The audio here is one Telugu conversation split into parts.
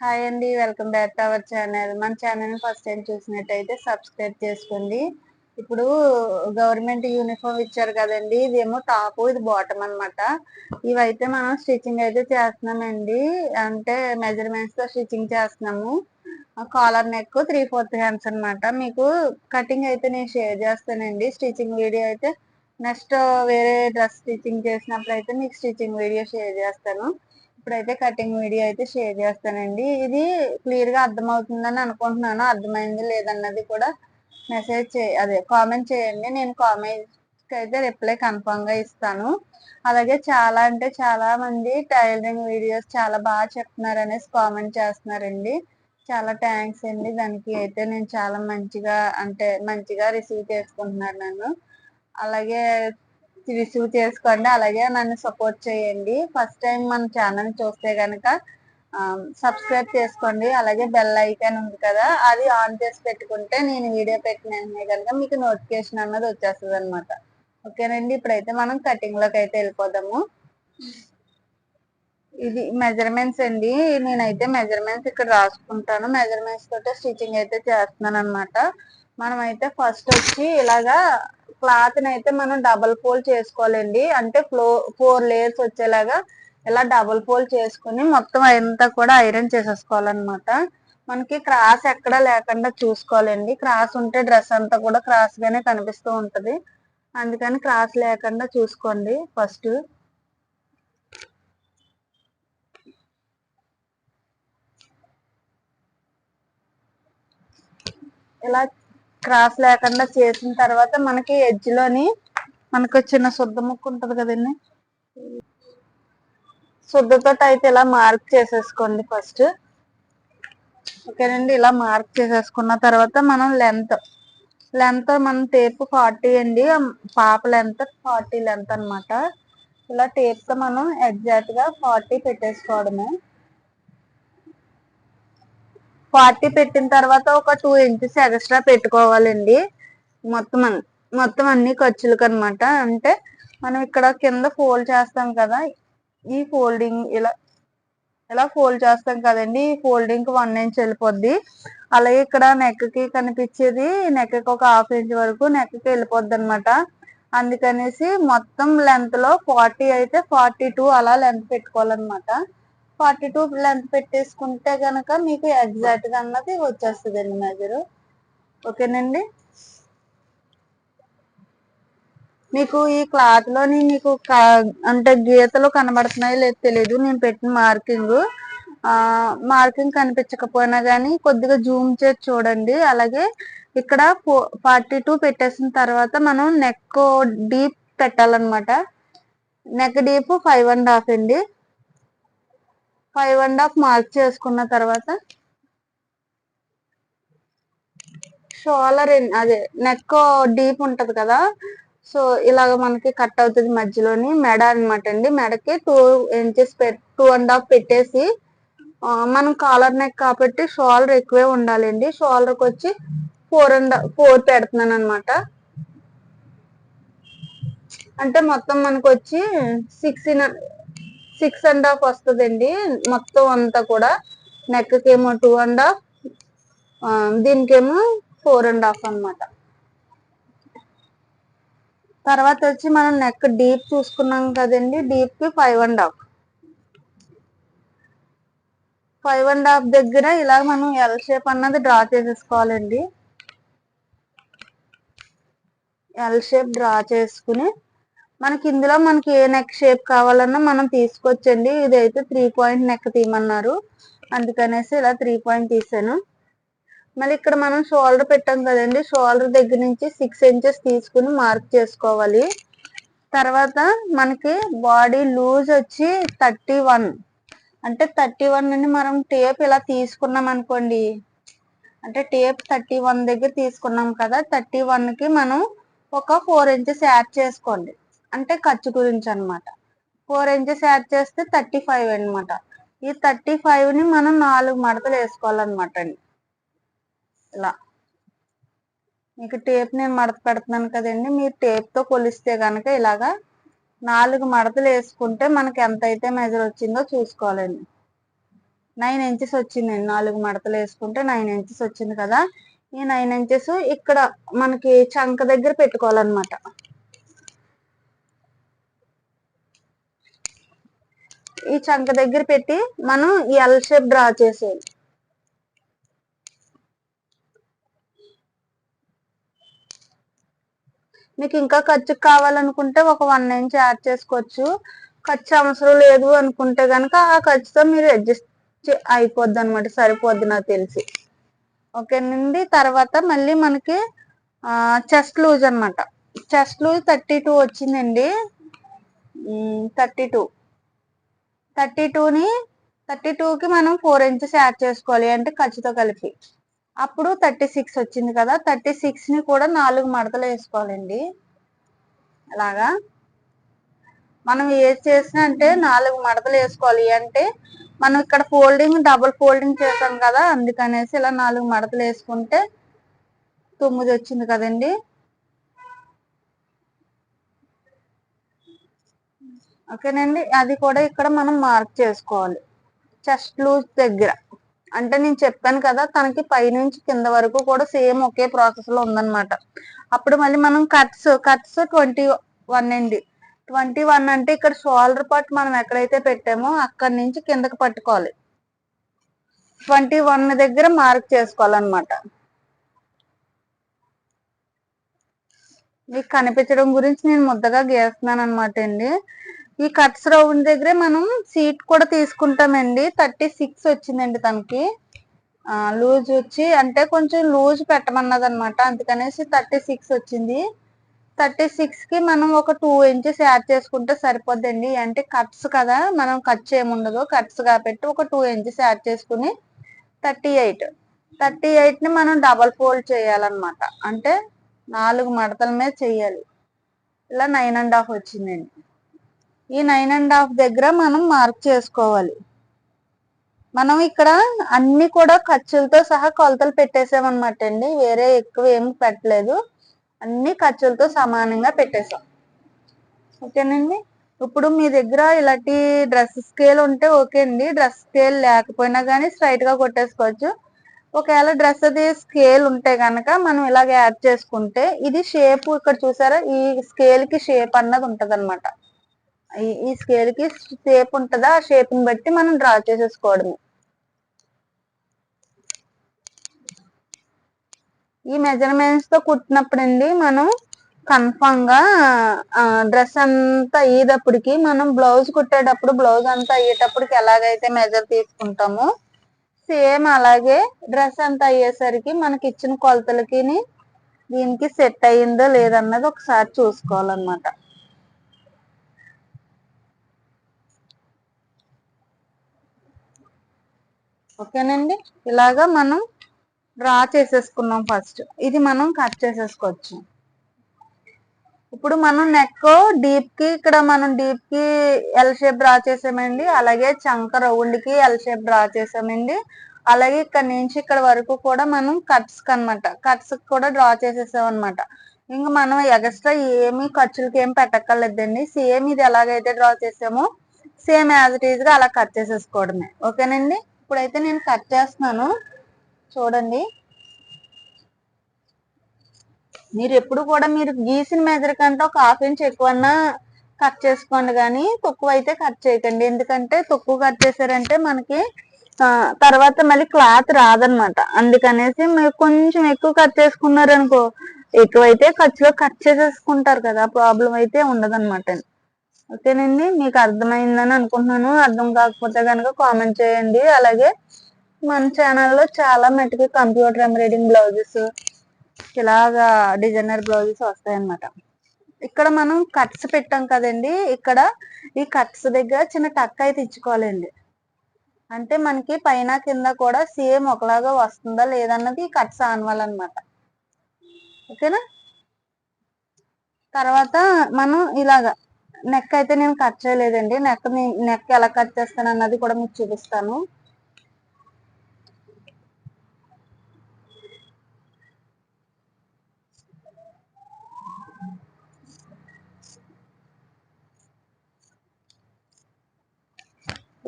హాయ్ అండి welcome back to our channel. మన ఛానల్ ఫస్ట్ టైం చూసినట్టయితే సబ్స్క్రైబ్ చేసుకోండి. ఇప్పుడు గవర్నమెంట్ యూనిఫామ్ ఇచ్చారు కదండి ఇదేమో టాప్ ఇది బాటమ్ అన్నమాట. ఇవైతే మనం స్టిచ్చింగ్ అయితే చేస్తున్నామండి. అంటే మెజర్మెంట్స్తో స్టిచ్చింగ్ చేస్తున్నాము. Collar neck three fourth hands అనమాట మీకు కటింగ్ అయితే నేను షేర్ చేస్తానండి. స్టిచ్చింగ్ వీడియో అయితే నెక్స్ట్ వేరే డ్రెస్ స్టిచ్చింగ్ చేసినప్పుడు అయితే మీకు స్టిచ్చింగ్ వీడియో షేర్ చేస్తాను. ఇప్పుడైతే కటింగ్ వీడియో అయితే షేర్ చేస్తానండి. ఇది క్లియర్గా అర్థమవుతుందని అనుకుంటున్నాను. అర్థమైంది లేదన్నది కూడా మెసేజ్ చే అదే కామెంట్ చేయండి. నేను కామెంట్ అయితే రిప్లై కన్ఫర్మ్గా ఇస్తాను. అలాగే చాలా అంటే చాలా మంది టైలరింగ్ వీడియోస్ చాలా బాగా చెప్తున్నారు అనేసి కామెంట్ చేస్తున్నారండి. చాలా థ్యాంక్స్ అండి. దానికి అయితే నేను చాలా మంచిగా అంటే మంచిగా రిసీవ్ చేసుకుంటున్నాను నన్ను. అలాగే రిసీవ్ చేసుకోండి. అలాగే నన్ను సపోర్ట్ చేయండి. ఫస్ట్ టైం మన ఛానల్ చూస్తే కనుక సబ్స్క్రైబ్ చేసుకోండి. అలాగే బెల్ ఐకాన్ ఉంది కదా అది ఆన్ చేసి పెట్టుకుంటే నేను వీడియో పెట్టిన వెంటనే కనుక మీకు నోటిఫికేషన్ అన్నది వచ్చేస్తుంది అనమాట ఓకేనండి? ఇప్పుడైతే మనం కటింగ్లోకి అయితే వెళ్ళిపోదాము. ఇది మెజర్మెంట్స్ అండి. నేనైతే మెజర్మెంట్స్ ఇక్కడ రాసుకుంటాను. మెజర్మెంట్స్ తోటే స్టిచ్చింగ్ అయితే చేస్తున్నాను అనమాట మనం అయితే ఫస్ట్ వచ్చి ఇలాగా క్లాత్ అయితే మనం డబల్ ఫోల్డ్ చేసుకోవాలండి. అంటే ఫ్లో ఫోర్ లేయర్స్ వచ్చేలాగా ఇలా డబల్ ఫోల్డ్ చేసుకుని మొత్తం అంతా కూడా ఐరన్ చేసేసుకోవాలన్నమాట. మనకి క్రాస్ ఎక్కడ లేకుండా చూసుకోవాలండి. క్రాస్ ఉంటే డ్రెస్ అంతా కూడా క్రాస్ గానే కనిపిస్తూ ఉంటది. అందుకని క్రాస్ లేకుండా చూసుకోండి ఫస్ట్. ఇలా క్రాస్ లేకుండా చేసిన తర్వాత మనకి ఎడ్జ్లోని మనకు చిన్న శుద్ధ ముక్కు ఉంటది కదండి. శుద్ధతో అయితే ఇలా మార్క్ చేసేసుకోండి ఫస్ట్ ఓకేనండి ఇలా మార్క్ చేసేసుకున్న తర్వాత మనం లెంత్ లెంత్ మనం టేప్ ఫార్టీ అండి. పాప లెంత్ ఫార్టీ లెంత్ అనమాట ఇలా టేప్తో మనం ఎగ్జాక్ట్గా ఫార్టీ పెట్టేసుకోవడమే. ఫార్టీ పెట్టిన తర్వాత ఒక టూ ఇంచెస్ ఎక్స్ట్రా పెట్టుకోవాలండి. మొత్తం మొత్తం అన్ని ఖర్చులకు అనమాట అంటే మనం ఇక్కడ కింద ఫోల్డ్ చేస్తాం కదా ఈ ఫోల్డింగ్ ఇలా ఇలా ఫోల్డ్ చేస్తాం కదండి. ఈ ఫోల్డింగ్ వన్ ఇంచ్ వెళ్ళిపోద్ది. అలాగే ఇక్కడ నెక్కి కనిపించేది నెక్కి ఒక హాఫ్ ఇంచ్ వరకు నెక్కి వెళ్ళిపోద్ది అనమాట అందుకనేసి మొత్తం లెంత్లో ఫార్టీ అయితే ఫార్టీ టూ అలా లెంత్ పెట్టుకోవాలన్నమాట ఫార్టీ టూ లెంత్ పెట్టేసుకుంటే గనక మీకు ఎగ్జాక్ట్గా అన్నది వచ్చేస్తుంది అండి మెజర్ ఓకేనండి? మీకు ఈ క్లాత్లోని మీకు అంటే గీతలు కనబడుతున్నాయో లేదో తెలియదు నేను పెట్టిన మార్కింగ్ మార్కింగ్ కనిపించకపోయినా కానీ కొద్దిగా జూమ్ చేసి చూడండి. అలాగే ఇక్కడ ఫార్టీ టూ పెట్టేసిన తర్వాత మనం నెక్ డీప్ పెట్టాలన్నమాట. Neck deep five and half అండి. ఫైవ్ అండ్ హాఫ్ మార్క్ చేసుకున్న తర్వాత షోలర్ అదే నెక్ డీప్ ఉంటది కదా సో ఇలాగ మనకి కట్ అవుతుంది మధ్యలోని మెడ అనమాట అండి. మెడకి two inches two and half పెట్టేసి మనం కాలర్ నెక్ కాబట్టి షోల్డర్ ఎక్కువే ఉండాలండి షోల్డర్కి వచ్చి ఫోర్ అండ్ ఫోర్ పెడుతున్నాను అనమాట అంటే మొత్తం మనకు వచ్చి సిక్స్ సిక్స్ అండ్ హాఫ్ వస్తుందండి. మొత్తం అంతా కూడా నెక్ ఏమో టూ అండ్ హాఫ్ దీనికేమో ఫోర్ అండ్ హాఫ్ అనమాట తర్వాత వచ్చి మనం నెక్ డీప్ చూసుకున్నాం కదండి డీప్కి five and half. Five and half దగ్గర ఇలా మనం ఎల్ షేప్ అన్నది డ్రా చేసేసుకోవాలండి. ఎల్ షేప్ డ్రా చేసుకుని మనకి ఇందులో మనకి ఏ నెక్ షేప్ కావాలన్నా మనం తీసుకోవచ్చండి ఇదైతే త్రీ పాయింట్ నెక్ తీయమన్నారు. అందుకనేసి ఇలా త్రీ పాయింట్ తీసాను. మళ్ళీ ఇక్కడ మనం షోల్డర్ పెట్టాం కదండి. షోల్డర్ దగ్గర నుంచి సిక్స్ ఇంచెస్ తీసుకుని మార్క్ చేసుకోవాలి. తర్వాత మనకి బాడీ లూజ్ వచ్చి థర్టీ వన్ అంటే థర్టీ వన్ నుండి మనం టేప్ ఇలా తీసుకున్నాం అనుకోండి. అంటే టేప్ థర్టీ వన్ దగ్గర తీసుకున్నాం కదా. థర్టీ వన్కి మనం ఒక ఫోర్ ఇంచెస్ యాడ్ చేసుకోండి. అంటే ఖర్చు గురించి అనమాట ఫోర్ ఇంచెస్ యాడ్ చేస్తే థర్టీ ఫైవ్ అనమాట ఈ థర్టీ ఫైవ్ని మనం నాలుగు మడతలు వేసుకోవాలన్నమాట అండి. ఇలా. మీకు టేప్ నేను మడత పెడుతున్నాను కదండి. మీరు టేప్తో కొలిస్తే కనుక ఇలాగా నాలుగు మడతలు వేసుకుంటే మనకి ఎంత అయితే మెజర్ వచ్చిందో చూసుకోవాలండి. నైన్ ఇంచెస్ వచ్చిందండి. నాలుగు మడతలు వేసుకుంటే నైన్ ఇంచెస్ వచ్చింది కదా. ఈ నైన్ ఇంచెస్ ఇక్కడ మనకి చంక దగ్గర పెట్టుకోవాలన్నమాట. ఈ చంక దగ్గర పెట్టి మనం ఎల్ షేప్ డ్రా చేసేది మీకు ఇంకా ఖర్చు కావాలనుకుంటే ఒక వన్ ఇంచ్ యాడ్ చేసుకోవచ్చు. ఖర్చు అవసరం లేదు అనుకుంటే కనుక ఆ ఖర్చుతో మీరు అడ్జస్ట్ అయిపోద్ది అనమాట సరిపోద్ది నాకు తెలిసి. ఓకేనండి తర్వాత మళ్ళీ మనకి చెస్ట్ లూజ్ అనమాట చెస్ట్ లూజ్ థర్టీ టూ వచ్చిందండి. థర్టీ టూ థర్టీ టూని థర్టీ టూకి మనం ఫోర్ ఇంచెస్ యాడ్ చేసుకోవాలి అంటే ఖర్చుతో కలిపి. అప్పుడు థర్టీ సిక్స్ వచ్చింది కదా థర్టీ సిక్స్ని కూడా నాలుగు మడతలు వేసుకోవాలండి. అలాగా? మనం ఏది చేసినా అంటే నాలుగు మడతలు వేసుకోవాలి అంటే మనం ఇక్కడ ఫోల్డింగ్ డబుల్ ఫోల్డింగ్ చేసాం కదా అందుకనేసి ఇలా నాలుగు మడతలు వేసుకుంటే తొమ్మిది వచ్చింది కదండి. ఓకేనండి? అది కూడా ఇక్కడ మనం మార్క్ చేసుకోవాలి. చెస్ట్ లూజ్ దగ్గర. అంటే నేను చెప్పాను కదా తనకి పైనుంచి కింద వరకు కూడా సేమ్ ఒకే ప్రాసెస్లో ఉందన్నమాట. అప్పుడు మళ్ళీ మనం కట్స్ కట్స్ ట్వంటీ వన్ అండి. ట్వంటీ వన్ అంటే ఇక్కడ షోల్డర్ పార్ట్ మనం ఎక్కడైతే పెట్టామో అక్కడి నుంచి కిందకి పట్టుకోవాలి. ట్వంటీ వన్ దగ్గర మార్క్ చేసుకోవాలన్నమాట. మీకు కనిపించడం గురించి నేను ముద్దగా గీస్తున్నాను అనమాట అండి. ఈ కట్స్ రౌండ్ దగ్గరే మనం సీట్ కూడా తీసుకుంటామండి. థర్టీ సిక్స్ వచ్చిందండి తనకి. లూజ్ వచ్చి అంటే కొంచెం లూజ్ పెట్టమన్నది అనమాట అందుకనేసి థర్టీ సిక్స్ వచ్చింది. థర్టీ సిక్స్కి మనం ఒక టూ ఇంచెస్ యాడ్ చేసుకుంటే సరిపోద్దండి. అంటే కట్స్ కదా మనం కట్ చేయముండదు కట్స్ కాబట్టి ఒక టూ ఇంచెస్ యాడ్ చేసుకుని థర్టీ ఎయిట్. థర్టీ ఎయిట్ని మనం డబల్ ఫోల్డ్ చేయాలన్నమాట. అంటే నాలుగు మడతల మీద చేయాలి. ఇలా నైన్ అండ్ హాఫ్ వచ్చిందండి. ఈ నైన్ అండ్ హాఫ్ దగ్గర మనం మార్క్ చేసుకోవాలి. మనం ఇక్కడ అన్ని కూడా ఖర్చులతో సహా కొలతలు పెట్టేసామన్నమాట అండి వేరే ఎక్కువ ఏమి పెట్టలేదు. అన్ని ఖర్చులతో సమానంగా పెట్టేసాం. ఓకేనండి? ఇప్పుడు మీ దగ్గర ఇలాంటి డ్రెస్ స్కేల్ ఉంటే ఓకే అండి. డ్రెస్ స్కేల్ లేకపోయినా కానీ స్ట్రైట్గా కొట్టేసుకోవచ్చు. ఒకవేళ డ్రెస్ అది స్కేల్ ఉంటే కనుక మనం ఇలాగ యాడ్ చేసుకుంటే ఇది షేప్ ఇక్కడ చూసారా? ఈ స్కేల్కి షేప్ అన్నది ఉంటది ఈ స్కేల్కి షేప్ ఉంటుందా? ఆ షేప్ని బట్టి మనం డ్రా చేసేసుకోవడమే. ఈ మెజర్మెంట్స్తో కుట్టినప్పుడు అండి మనం కన్ఫామ్గా డ్రెస్ అంతా అయ్యేటప్పటికి మనం బ్లౌజ్ కుట్టేటప్పుడు బ్లౌజ్ అంతా అయ్యేటప్పటికి ఎలాగైతే మెజర్ తీసుకుంటామో సేమ్ అలాగే డ్రెస్ అంతా అయ్యేసరికి మనకి ఇచ్చిన కొలతలకి దీనికి సెట్ అయ్యిందో లేదన్నది ఒకసారి చూసుకోవాలన్నమాట. ఓకేనండి? ఇలాగా మనం డ్రా చేసేసుకున్నాం ఫస్ట్. ఇది మనం కట్ చేసేసుకోవచ్చు. ఇప్పుడు మనం నెక్ డీప్కి ఇక్కడ మనం డీప్కి ఎల్ షేప్ డ్రా చేసామండి. అలాగే చంక రౌండ్కి ఎల్ షేప్ డ్రా చేసామండి. అలాగే ఇక్కడ నుంచి ఇక్కడ వరకు కూడా మనం కట్స్ అనమాట కట్స్ కూడా డ్రా చేసేసాం అనమాట ఇంకా మనం ఎక్స్ట్రా ఏమి ఖర్చులకి ఏమి పెట్టక్కర్లేదండి. సేమ్ ఇది ఎలాగైతే డ్రా చేసామో సేమ్ యాజ్ ఇట్ ఈజ్గా అలా కట్ చేసేసుకోవడమే. ఓకేనండి? ఇప్పుడైతే నేను కట్ చేస్తున్నాను. చూడండి. మీరు ఎప్పుడు కూడా మీరు గీసిన మెజర్ కంటే ఒక హాఫ్ ఇంచ్ ఎక్కువన్నా కట్ చేసుకోండి కానీ తక్కువ అయితే కట్ చేయకండి. ఎందుకంటే తక్కువ కట్ చేశారంటే మనకి తర్వాత మళ్ళీ క్లాత్ రాదనమాట. అందుకనేసి మీరు కొంచెం ఎక్కువ కట్ చేసుకున్నారనుకో ఎక్కువైతే ఖర్చులో కట్ చేసేసుకుంటారు కదా ప్రాబ్లం అయితే ఉండదన్నమాట ఓకేనండి మీకు అర్థమైందని అనుకుంటున్నాను. అర్థం కాకపోతే కనుక కామెంట్ చేయండి. అలాగే మన ఛానల్లో చాలా మటుకు కంప్యూటర్ ఎంబ్రాయిడింగ్ బ్లౌజెస్ ఇలాగా డిజైనర్ బ్లౌజెస్ వస్తాయన్నమాట. ఇక్కడ మనం కట్స్ పెట్టాం కదండి. ఇక్కడ ఈ కట్స్ దగ్గర చిన్న టక్ అయితే ఇచ్చుకోవాలండి. అంటే మనకి పైన కింద కూడా సేమ్ ఒకలాగా వస్తుందా లేదన్నది కట్స్ ఆనవాలన్నమాట ఓకేనా? తర్వాత మనం ఇలాగా నెక్ అయితే నేను కట్ చేయలేదండి. నెక్ నెక్ ఎలా కట్ చేస్తాను అన్నది కూడా మీకు చూపిస్తాను.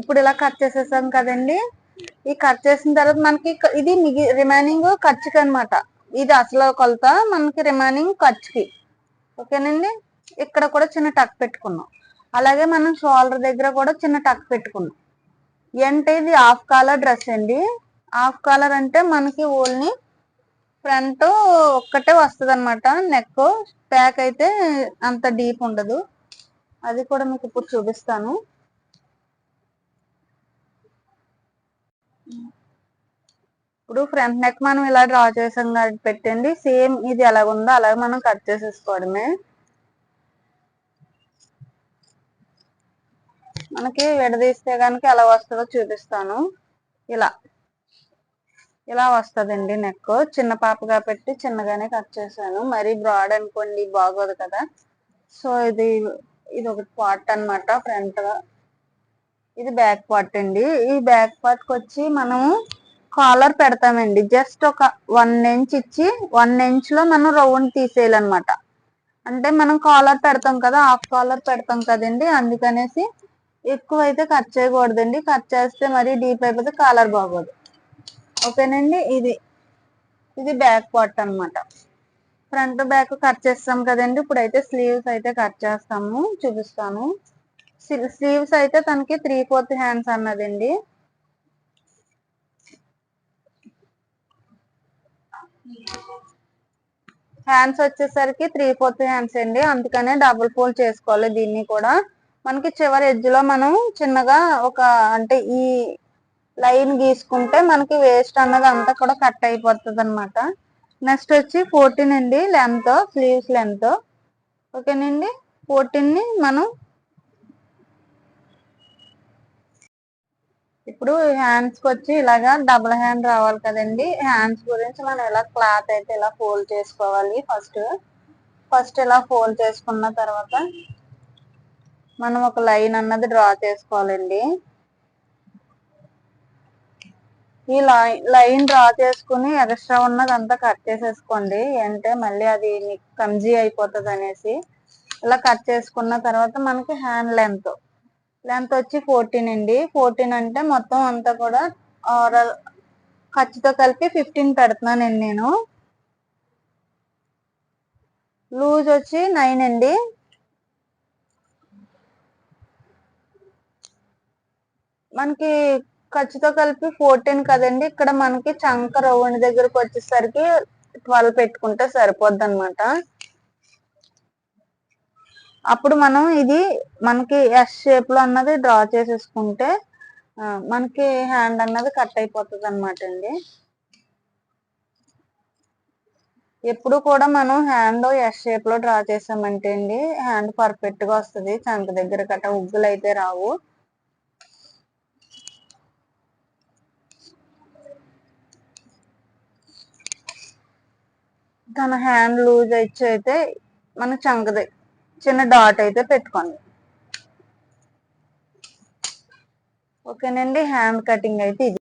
ఇప్పుడు ఇలా కట్ చేసేసాం కదండి. ఈ కట్ చేసిన తర్వాత మనకి ఇది మిగి రిమైనింగ్ ఖర్చుకి అన్నమాట. ఇది అసలు కొలత మనకి రిమైనింగ్ ఖర్చుకి ఓకేనండి? ఇక్కడ కూడా చిన్న టక్ పెట్టుకున్నాం. అలాగే మనం షోల్డర్ దగ్గర కూడా చిన్న టక్ పెట్టుకున్నాం. అంటే ఇది హాఫ్ కాలర్ డ్రెస్ అండి. హాఫ్ కాలర్ అంటే మనకి ఓన్లీ ఫ్రంట్ ఒక్కటే వస్తుంది అనమాట నెక్ ప్యాక్ అయితే అంత డీప్ ఉండదు. అది కూడా మీకు ఇప్పుడు చూపిస్తాను. ఇప్పుడు ఫ్రంట్ నెక్ మనం ఇలా డ్రా చేసాం పెట్టండి. సేమ్ ఇది ఎలాగుందో అలాగే మనం కట్ చేసేసుకోవడమే. మనకి విడదీస్తే కనుక ఎలా వస్తుందో చూపిస్తాను. ఇలా. ఇలా వస్తుందండి నెక్ చిన్న పాపగా పెట్టి చిన్నగానే కట్ చేశాను. మరీ బ్రాడ్ అనుకోండి బాగోదు కదా. సో ఇది ఇది ఒకటి పార్ట్ అన్నమాట ఫ్రంట్ ఇది బ్యాక్ పార్ట్ అండి. ఈ బ్యాక్ పార్ట్ వచ్చి మనము కాలర్ పెడతామండి. జస్ట్ ఒక వన్ ఇంచ్ ఇచ్చి వన్ ఇంచ్లో మనం రౌండ్ తీసేయాలన్నమాట. అంటే మనం కాలర్ పెడతాం కదా హాఫ్ కాలర్ పెడతాం కదండి. అందుకనేసి ఎక్కువ అయితే కట్ చేయకూడదండి. కట్ చేస్తే మరీ డీప్ అయిపోతే కాలర్ బాగోదు. ఓకేనండి? ఇది ఇది బ్యాక్ పార్ట్ అన్నమాట. ఫ్రంట్ బ్యాక్ కట్ చేస్తాం కదండి. ఇప్పుడు అయితే స్లీవ్స్ అయితే కట్ చేస్తాము. చూపిస్తాను. స్లీవ్స్ అయితే తనకి త్రీ ఫోర్త్ హ్యాండ్స్ అన్నదండి. హ్యాండ్స్ వచ్చేసరికి త్రీ ఫోర్త్ హ్యాండ్స్ అండి. అందుకనే డబుల్ ఫోల్డ్ చేసుకోవాలి దీన్ని కూడా. మనకి చివరి ఎడ్జ్లో మనం చిన్నగా ఒక అంటే ఈ లైన్ గీసుకుంటే మనకి వేస్ట్ అన్నది అంతా కూడా కట్ అయిపోతుంది అనమాట నెక్స్ట్ వచ్చి ఫోర్టీన్ అండి లెంత్ స్లీవ్స్ లెంత్ ఓకేనండి ఫోర్టీన్ని మనం ఇప్పుడు హ్యాండ్స్కి వచ్చి ఇలాగా డబుల్ హ్యాండ్ రావాలి కదండి. హ్యాండ్స్ గురించి మనం ఇలా క్లాత్ అయితే ఇలా ఫోల్డ్ చేసుకోవాలి ఫస్ట్ ఫస్ట్ ఇలా ఫోల్డ్ చేసుకున్న తర్వాత మనం ఒక లైన్ అన్నది డ్రా చేసుకోవాలండి. ఈ లైన్ లైన్ డ్రా చేసుకుని ఎక్స్ట్రా ఉన్నది అంతా కట్ చేసేసుకోండి. అంటే మళ్ళీ అది మీకు కంజీ అయిపోతుంది అనేసి ఇలా కట్ చేసుకున్న తర్వాత మనకి హ్యాండ్ లెంత్. లెంత్ వచ్చి ఫోర్టీన్ అండి. ఫోర్టీన్ అంటే మొత్తం అంతా కూడా ఆరల్ ఖర్చుతో కలిపి ఫిఫ్టీన్ పెడుతున్నానండి నేను. లూజ్ వచ్చి నైన్ అండి. మనకి ఖర్చుతో కలిపి ఫోర్టీన్ కదండి. ఇక్కడ మనకి చంక రౌండ్ దగ్గరకు వచ్చేసరికి ట్వెల్వ్ పెట్టుకుంటే సరిపోద్ది అనమాట అప్పుడు మనం ఇది మనకి ఎస్ షేప్లో అన్నది డ్రా చేసేసుకుంటే మనకి హ్యాండ్ అన్నది కట్ అయిపోతుంది అనమాట అండి. ఎప్పుడు కూడా మనం హ్యాండ్ ఎస్ షేప్లో డ్రా చేసామంటే అండి హ్యాండ్ పర్ఫెక్ట్గా వస్తుంది. చంక దగ్గర కట్ట ఉగ్గులు అయితే రావు. తన హ్యాండ్ లూజ్ ఇచ్చి అయితే మన చంకది. చిన్న డాట్ అయితే పెట్టుకోండి. ఓకేనండి? హ్యాండ్ కటింగ్ అయితే ఇది.